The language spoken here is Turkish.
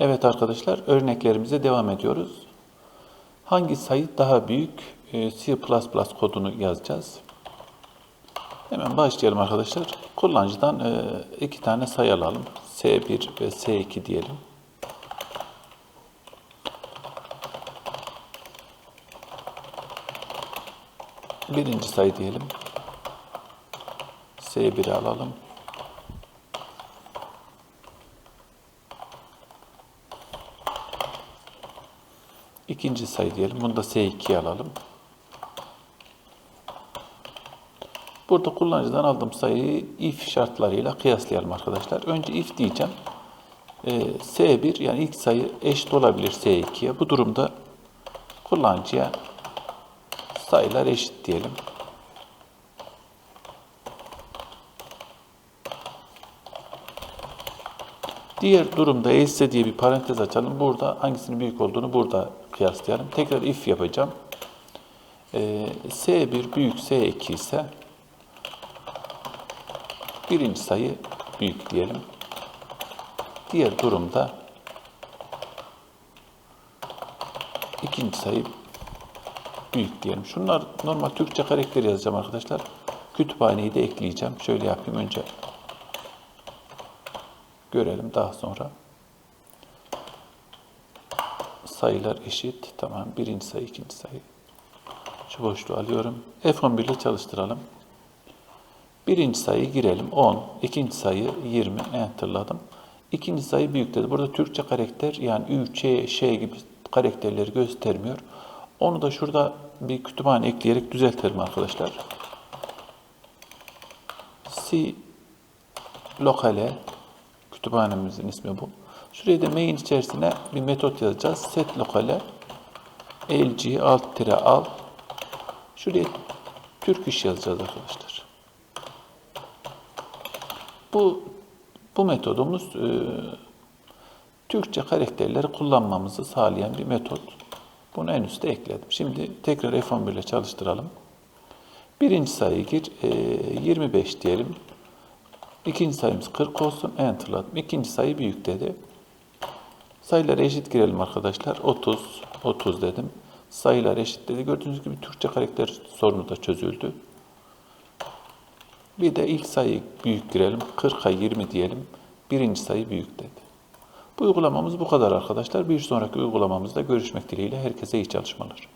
Evet arkadaşlar örneklerimize devam ediyoruz. Hangi sayı daha büyük? Ee, C++ kodunu yazacağız. Hemen başlayalım arkadaşlar. Kullanıcıdan e, iki tane sayı alalım. S1 ve S2 diyelim. Birinci sayı diyelim. S1'i alalım. İkinci sayı diyelim. Bunu da S2'ye alalım. Burada kullanıcıdan aldığım sayıyı if şartlarıyla kıyaslayalım arkadaşlar. Önce if diyeceğim. Ee, S1 yani ilk sayı eşit olabilir S2'ye. Bu durumda kullanıcıya sayılar eşit diyelim. Diğer durumda else diye bir parantez açalım. Burada hangisinin büyük olduğunu burada kıyaslayalım. Tekrar if yapacağım. Ee, S1 büyük S2 ise birinci sayı büyük diyelim. Diğer durumda ikinci sayı büyük diyelim. Şunlar normal Türkçe karakter yazacağım arkadaşlar. Kütüphaneyi de ekleyeceğim. Şöyle yapayım önce. Görelim daha sonra. Sayılar eşit. Tamam. Birinci sayı, ikinci sayı. Şu boşluğu alıyorum. F11 ile çalıştıralım. Birinci sayı girelim 10, ikinci sayı 20 enterladım. İkinci sayı büyük dedi. Burada Türkçe karakter yani Ü, Ç, Ş gibi karakterleri göstermiyor. Onu da şurada bir kütüphane ekleyerek düzeltelim arkadaşlar. C lokale kütüphanemizin ismi bu. Şuraya da main içerisine bir metot yazacağız. Set lokale lg alt tire al şuraya Türk iş yazacağız arkadaşlar. Bu bu metodumuz e, Türkçe karakterleri kullanmamızı sağlayan bir metot. Bunu en üstte ekledim. Şimdi tekrar F11 ile çalıştıralım. Birinci sayı gir, e, 25 diyelim. İkinci sayımız 40 olsun, enterladım. İkinci sayı büyük dedi. Sayıları eşit girelim arkadaşlar. 30, 30 dedim. Sayılar eşit dedi. Gördüğünüz gibi Türkçe karakter sorunu da çözüldü. Bir de ilk sayı büyük girelim. 40'a 20 diyelim. Birinci sayı büyük dedi. Bu uygulamamız bu kadar arkadaşlar. Bir sonraki uygulamamızda görüşmek dileğiyle herkese iyi çalışmalar.